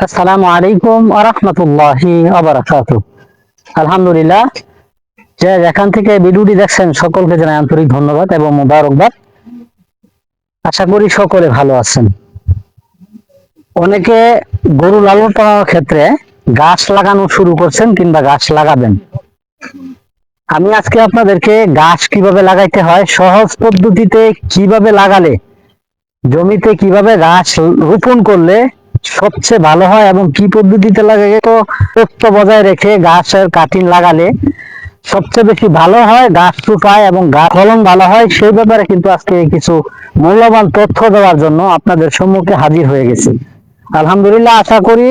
আসসালামু আলাইকুম আরহামতুল্লাহি আবরাকাত আলহামদুলিল্লাহ, যে যেখান থেকে ভিডিওটি দেখছেন, সকলকে জানাই আন্তরিক ধন্যবাদ এবং মোবারকবাদ। আশা করি সকলে ভালো আছেন। অনেকে গরু লালন পালনের ক্ষেত্রে গাছ লাগানো শুরু করছেন কিংবা গাছ লাগাবেন। আমি আজকে আপনাদেরকে গাছ কীভাবে লাগাইতে হয়, সহজ পদ্ধতিতে কীভাবে লাগালে, জমিতে কীভাবে গাছ রোপণ করলে সবচেয়ে ভালো হয় এবং কি পদ্ধতিতে লাগালে তো তথ্য বজায় রেখে গাছের কাটিং লাগালে সবচেয়ে বেশি ভালো হয়, গাছ শুকায় এবং গাছ ফলন ভালো হয়। সেই ব্যাপারে কিন্তু আজকে কিছু মূল্যবান তথ্য দেওয়ার জন্য আপনাদের সম্মুখে হাজির হয়ে গেছি। আলহামদুলিল্লাহ, আশা করি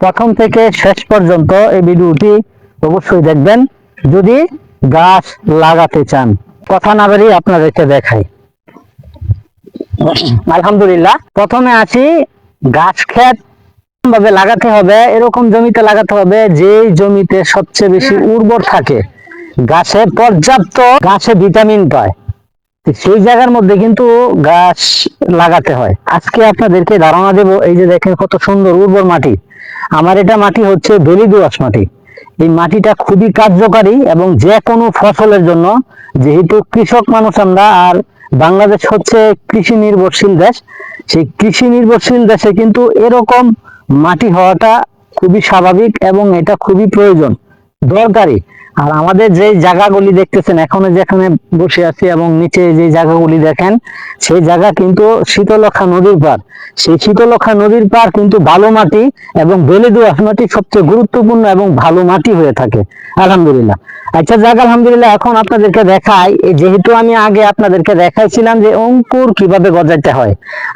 প্রথম থেকে শেষ পর্যন্ত এই ভিডিওটি অবশ্যই দেখবেন। যদি গাছ লাগাতে চান, কথা না বেরিয়ে আপনাদেরকে দেখাই। আলহামদুলিল্লাহ, প্রথমে আছি গাছ ক্ষেত ভাবে লাগাতে হবে এরকম জমিতে লাগাতে হবে যে জমিতে সবচেয়ে বেশি উর্বর থাকে। গাছে পর্যাপ্ত গাছে ভিটামিন পায়। সেই জায়গার মধ্যে কিন্তু গাছ লাগাতে হয়। আজকে আপনাদেরকে ধারণা দেব এই যে দেখেন কত সুন্দর উর্বর মাটি। আমার এটা মাটি হচ্ছে বেলি দোআঁশ মাটি। এই মাটিটা খুবই কার্যকারী এবং যে কোনো ফসলের জন্য যেহেতু কৃষক মানুষ আমরা আর বাংলাদেশ হচ্ছে কৃষি নির্ভরশীল দেশ সেই কৃষি নির্ভরশীল দেশে কিন্তু এরকম মাটি হওয়াটা খুবই স্বাভাবিক এবং এটা খুবই প্রয়োজন। দরকারি। আর আমাদের যে জায়গাগুলি দেখতেছেন, এখনও যেখানে বসে আছি এবং নিচে যে জায়গাগুলি দেখেন, সেই জায়গা কিন্তু শীতলক্ষা নদীর পার সেই শীতলক্ষা নদীর পার কিন্তু ভালো মাটি এবং বেলে দোআঁশ মাটি সবচেয়ে গুরুত্বপূর্ণ এবং ভালো মাটি হয়ে থাকে, আলহামদুলিল্লাহ। আচ্ছা যাক, আলহামদুলিল্লাহ, এখন আপনাদেরকে দেখাই যেহেতু আমি আগে আপনাদেরকে দেখাইছিলাম যে অঙ্কুর কীভাবে গজাইতে হয়,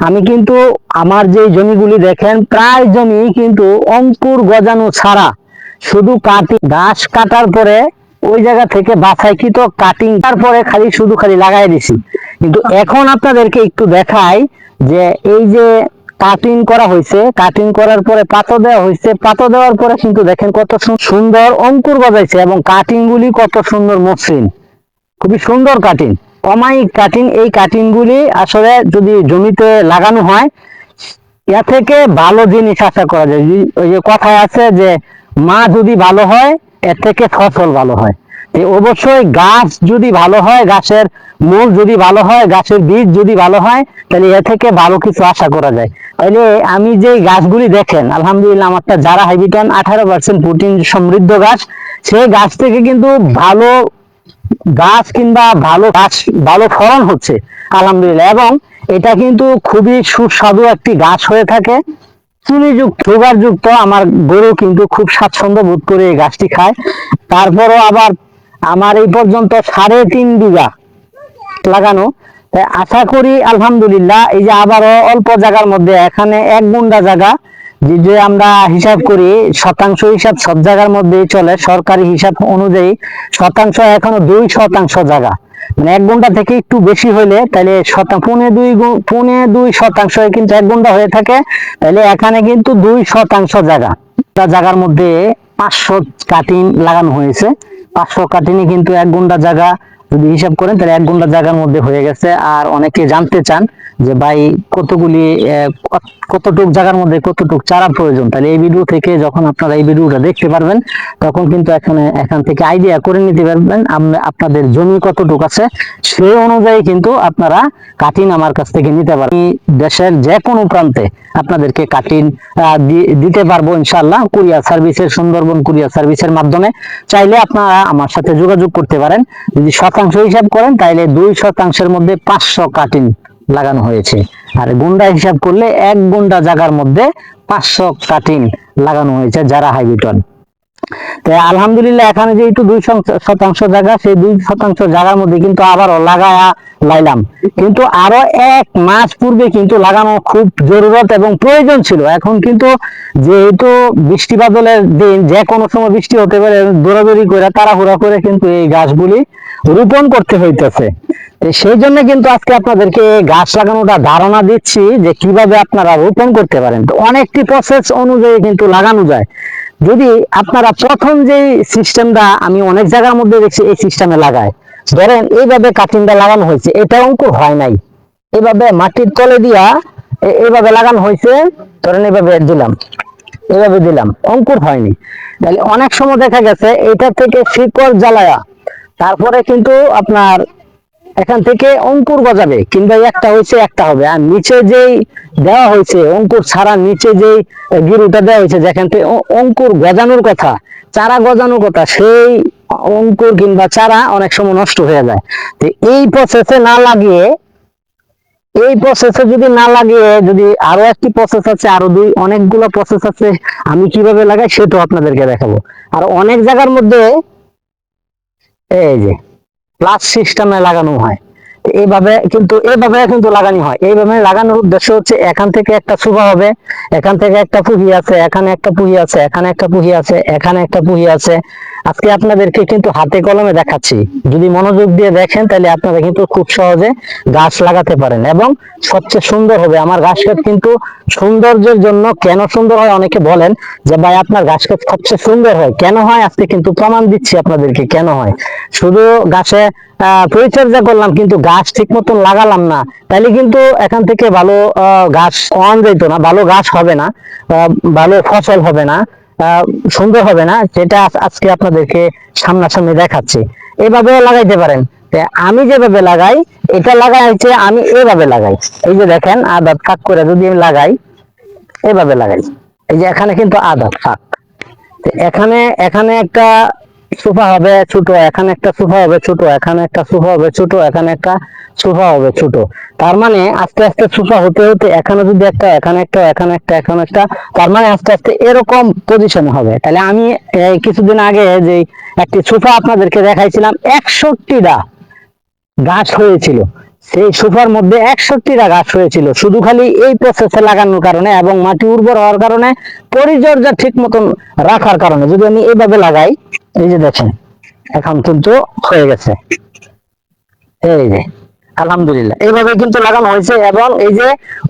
আমি কিন্তু আমার যে জমিগুলি দেখেন, প্রায় জমি কিন্তু অঙ্কুর গজানো ছাড়া শুধু কাটি ঘাস কাটার পরে ওই জায়গা থেকে বাছাইকৃত কাটিং তারপরে খালি শুধু খালি লাগাই দিছি। কিন্তু এখন আপনাদেরকে একটু দেখাই যে এই যে কাটিং করা হয়েছে কাটিং করার পরে পাতো দেওয়া হয়েছে পাতো দেওয়ার পরে কিন্তু দেখেন কত সুন্দর অঙ্কুর গজাইছে এবং কাটিং গুলি কত সুন্দর মসৃণ। খুবই সুন্দর কাটিং অমায়িক কাটিং এই কাটিং গুলি আসলে যদি জমিতে লাগানো হয়, ইয়া থেকে ভালো জিনিস আশা করা যায়। ওই যে কথায় আছে যে মা যদি ভালো হয়, এর থেকে ফসল ভালো হয়। অবশ্যই গাছ যদি ভালো হয়, গাছের মূল যদি ভালো হয়, গাছের বীজ যদি ভালো হয়, তাহলে এ থেকে ভালো কিছু আশা করা যায়। তাহলে আমি যে গাছগুলি দেখেন, আলহামদুলিল্লাহ আমারটা যারা হাইবিটন আঠারো পার্সেন্ট প্রোটিন সমৃদ্ধ গাছ, সেই গাছ থেকে কিন্তু ভালো গাছ কিংবা ভালো গাছ, ভালো ফলন হচ্ছে, আলহামদুলিল্লাহ। এবং এটা কিন্তু খুবই সুস্বাদু একটি গাছ হয়ে থাকে। চিনিযুক্ত সুগার যুক্ত আমার গরু কিন্তু খুব স্বাচ্ছন্দ্য বোধ করে এই গাছটি খায়। তারপরও আবার আমার এই পর্যন্ত সাড়ে তিন বিঘা লাগানো। তাই আশা করি, আলহামদুলিল্লাহ, এই যে আবারও অল্প জায়গার মধ্যে, এখানে এক গুন্ডা জায়গা যে আমরা হিসাব করি, শতাংশ হিসাব সব জায়গার মধ্যেই চলে, সরকারি হিসাব অনুযায়ী শতাংশ এখনও দুই শতাংশ জায়গা। মানে এক ঘণ্টা থেকে একটু বেশি হলে তাহলে শতাংশ পৌনে দুই পৌনে দুই শতাংশ কিন্তু এক ঘণ্টা হয়ে থাকে। তাহলে এখানে কিন্তু দুই শতাংশ জায়গা। জায়গার মধ্যে পাঁচশো কাটিং লাগানো হয়েছে। পাঁচশো কাটিনে কিন্তু এক ঘণ্টা জায়গা যদি হিসাব করেন, তাহলে এক ঘণ্টা জায়গার মধ্যে হয়ে গেছে। আর অনেকে জানতে চান যে, ভাই, কতগুলি কতটুক জায়গার মধ্যে কতটুক চারা প্রয়োজন? তাহলে এই ভিডিও থেকে যখন আপনারা এই ভিডিওটা দেখতে পারবেন, তখন কিন্তু এখানে, এখান থেকে আইডিয়া করে নিতে পারবেন আপনাদের জমি কতটুক আছে সেই অনুযায়ী কিন্তু আপনারা কাটিন আমার কাছ থেকে নিতে পারবেন। দেশের যে কোনো প্রান্তে আপনাদেরকে কাটিন দিতে পারব ইনশাল্লাহ কুরিয়ার সার্ভিসের সুন্দরবন কুরিয়ার সার্ভিসের মাধ্যমে। চাইলে আপনারা আমার সাথে যোগাযোগ করতে পারেন। যদি শতাংশ হিসাব করেন, তাইলে দুই শতাংশের মধ্যে পাঁচশো কাটিং লাগানো হয়েছে। আর গুন্ডা হিসাব করলে এক গুন্ডা জায়গার মধ্যে পাঁচশো কাটিং লাগানো হয়েছে যারা হাইবিটন তাই আলহামদুলিল্লাহ, এখানে যেহেতু দুই শতাংশ- শতাংশ জায়গা, সেই দুই শতাংশ জায়গার মধ্যে কিন্তু আবারও লাগায়া লাইলাম। কিন্তু আরও এক মাস পূর্বে কিন্তু লাগানো খুব জরুরত এবং প্রয়োজন ছিল। এখন কিন্তু যেহেতু বৃষ্টি বাদলের দিন, যে কোনো সময় বৃষ্টি হতে পারে, দৌড়াদৌড়ি করে, তাড়াহুড়া করে কিন্তু এই গাছগুলি রোপণ করতে হইতেছে। সেই জন্য কিন্তু আজকে আপনাদেরকে গাছ লাগানোটা ধারণা দিচ্ছি যে কীভাবে আপনারা রোপণ করতে পারেন। তো অনেকটি প্রসেস অনুযায়ী কিন্তু লাগানো যায়। যদি আপনারা প্রথম যে সিস্টেমটা আমি অনেক জায়গার মধ্যে দেখছি, এই সিস্টেমে লাগায়। ধরেন এইভাবে কাটিংটা লাগানো হয়েছে এটা অঙ্কুর হয় নাই। এভাবে মাটির তলে দিয়া এইভাবে লাগানো হয়েছে, ধরেন এইভাবে দিলাম এভাবে দিলাম, অঙ্কুর হয়নি। তাহলে অনেক সময় দেখা গেছে এটা থেকে শিকড় জ্বালায়া, তারপরে কিন্তু আপনার এখান থেকে অঙ্কুর গজাবে কিংবা একটা হয়েছে, একটা হবে। আর নিচে যেই দেওয়া হয়েছে, অঙ্কুর ছাড়া নিচে যেই গিরুটা দেওয়া হয়েছে, যেখান থেকে অঙ্কুর গজানোর কথা, চারা গজানোর কথা, সেই অঙ্কুর কিংবা চারা অনেক সময় নষ্ট হয়ে যায়। তো এই প্রসেসে না লাগিয়ে, এই প্রসেসে যদি না লাগিয়ে, যদি আরও একটি প্রসেস আছে, আরও দুই, অনেকগুলো প্রসেস আছে, আমি কীভাবে লাগাই সেটাও আপনাদেরকে দেখাবো। আর অনেক জায়গার মধ্যে, এই যে প্লাস সিস্টেমে লাগানো হয়। এইভাবে কিন্তু এইভাবে কিন্তু লাগানো হয়। এইভাবে লাগানোর উদ্দেশ্য হচ্ছে এখান থেকে একটা সুবা হবে, এখান থেকে একটা পুহি আছে, এখানে একটা পুহি আছে, এখানে একটা পুহি আছে, এখানে একটা পুহি আছে। আজকে আপনাদেরকে কিন্তু হাতে কলমে দেখাচ্ছি। যদি মনোযোগ দিয়ে দেখেন, তাহলে আপনারা কিন্তু খুব সহজে গাছ লাগাতে পারেন এবং সবচেয়ে সুন্দর হবে। আমার গাছ কিন্তু সৌন্দর্যের জন্য কেন সুন্দর হয় অনেকে বলেন যে, ভাই, আপনার গাছ ক্ষেত সবচেয়ে সুন্দর হয়। কেন হয়? আজকে কিন্তু প্রমাণ দিচ্ছি আপনাদেরকে কেন হয়। শুধু গাছে পরিচর্যা করলাম, কিন্তু গাছ ঠিক মতন লাগালাম না। তাহলে কিন্তু এখান থেকে ভালো গাছ অন যেত না, ভালো গাছ হবে না ভালো ফসল হবে না। সুন্দর হবে না, যেটা আজকে আপনাদেরকে সামনাসামনি দেখাচ্ছি। এভাবে লাগাইতে পারেন। আমি যেভাবে লাগাই, এটা লাগাই হচ্ছে আমি এভাবে লাগাই। এই যে দেখেন, আদাত ফাঁক করে যদি আমি লাগাই, এভাবে লাগাই। এই যে এখানে কিন্তু আদাত ফাঁক এখানে এখানে একটা সোফা হবে ছোট, এখানে একটা সোফা হবে ছোট, এখানে একটা সোফা হবে ছোট, এখানে একটা সোফা হবে ছোট। তার মানে আস্তে আস্তে সোফা হতে হতে এখানে যদি একটা, এখানে একটা এখানে একটা এখানে একটা, তার মানে আস্তে আস্তে এরকম পজিশন হবে। তাহলে আমি কিছুদিন আগে যে একটি সোফা আপনাদেরকে দেখাইছিলাম, একষট্টিটা গাছ হয়েছিল। সেই সোফার মধ্যে একষট্টিটা গাছ হয়েছিল। শুধু খালি এই প্রসেসে লাগানোর কারণে এবং মাটি উর্বর হওয়ার কারণে পরিচর্যা ঠিক মতন রাখার কারণে। যদি আমি এইভাবে লাগাই এই যে দেখেন, এখন কিন্তু হয়ে গেছে। এই যে, আলহামদুলিল্লাহ। এইভাবে কিন্তু লাগানো হয়েছে এবং এই যে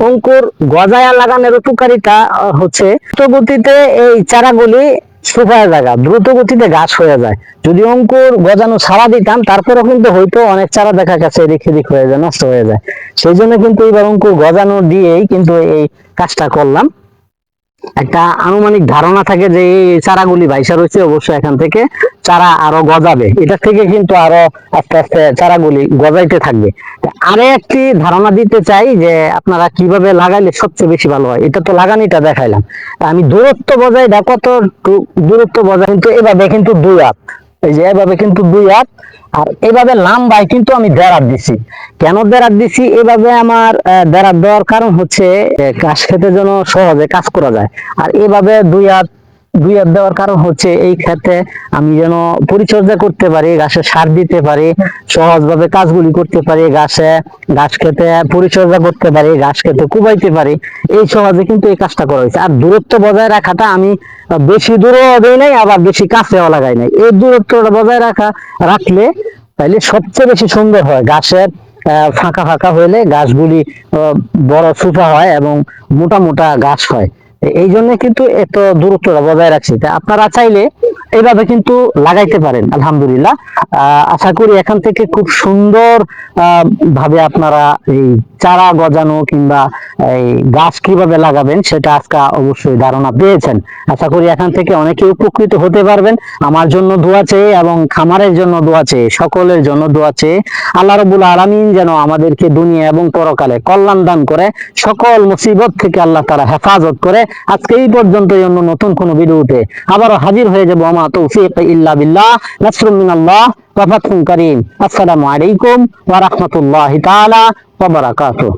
অঙ্কুর গজায়া লাগানোর উপকারিতা হচ্ছে গতিতে এই চারাগুলি শুকায় জায়গা দ্রুত গতিতে গাছ হয়ে যায়। যদি অঙ্কুর গজানো ছাড়া দিতাম, তারপরেও কিন্তু হয়তো অনেক চারা দেখা গেছে, এদিক সেদিক হয়ে যায়, নষ্ট হয়ে যায়। সেই জন্য কিন্তু এবার অঙ্কুর গজানো দিয়েই কিন্তু এই কাজটা করলাম। একটা আনুমানিক ধারণা থাকে যে এই চারাগুলি ভাইসা রয়েছে, অবশ্যই এখান থেকে চারা আরও গজাবে। এটা থেকে কিন্তু আরও আস্তে আস্তে চারাগুলি গজাইতে থাকবে। তা আরে একটি ধারণা দিতে চাই যে আপনারা কীভাবে লাগাইলে সবচেয়ে বেশি ভালো হয়। এটা তো লাগানিটা দেখাইলাম। আমি দূরত্ব বজায় দেখো কত দূরত্ব বজায় কিন্তু এভাবে কিন্তু দুই হাত। এই যে এভাবে কিন্তু দুই হাত, আর এভাবে লাম্বায় কিন্তু আমি দেড়াত দিছি। কেন দেড়াত দিছি? এভাবে আমার দেড়াত দেওয়ার কারণ হচ্ছে কাজ খেতে যেন সহজে কাজ করা যায়। আর এভাবে দুই হাত দুই হাত দেওয়ার কারণ হচ্ছে এই ক্ষেত্রে আমি যেন পরিচর্যা করতে পারি, গাছে সার দিতে পারি, সহজভাবে কাজগুলি করতে পারি, গাছে, গাছ খেতে পরিচর্যা করতে পারি, গাছ খেতে কুবাইতে পারি, এই সহজে কিন্তু এই কাজটা করা হয়েছে। আর দূরত্ব বজায় রাখাটা আমি বেশি দূরেও দেই নাই, আবার বেশি কাছেও লাগাই নাই। এই দূরত্বটা বজায় রাখা, রাখলে তাহলে সবচেয়ে বেশি সুন্দর হয়। গাছের ফাঁকা ফাঁকা হইলে গাছগুলি বড় সুফা হয় এবং মোটা মোটা গাছ হয়। এই জন্য কিন্তু এত দূরত্বটা বজায় রাখছি। তা আপনারা চাইলে এইভাবে কিন্তু লাগাইতে পারেন, আলহামদুলিল্লাহ। আশা করি এখান থেকে খুব সুন্দর ভাবে আপনারা এই চারা গজানো কিংবা এই গাছ কীভাবে লাগাবেন, সেটা আজকে অবশ্যই ধারণা পেয়েছেন। আশা করি এখান থেকে অনেকে উপকৃত হতে পারবেন। আমার জন্য দোয়া চেয়ে এবং খামারের জন্য দোয়া চেয়ে, সকলের জন্য দোয়া চেয়ে আল্লাহ রবুল আলমিন যেন আমাদেরকে দুনিয়া এবং পরকালে কল্যাণ দান করে, সকল মুসিবত থেকে আল্লাহ তারা হেফাজত করে। আজকে এই পর্যন্ত অন্য নতুন কোন ভিডিওতে আবারও হাজির হয়ে যাব। আমা তৌফিক ইল্লা বিল্লাহ নাসরুম মিনাল্লাহ। ওয়া ফাতহুন কারীম আসসালামু আলাইকুম ওয়া রাহমাতুল্লাহি তাআলা ওয়া বারাকাতুহু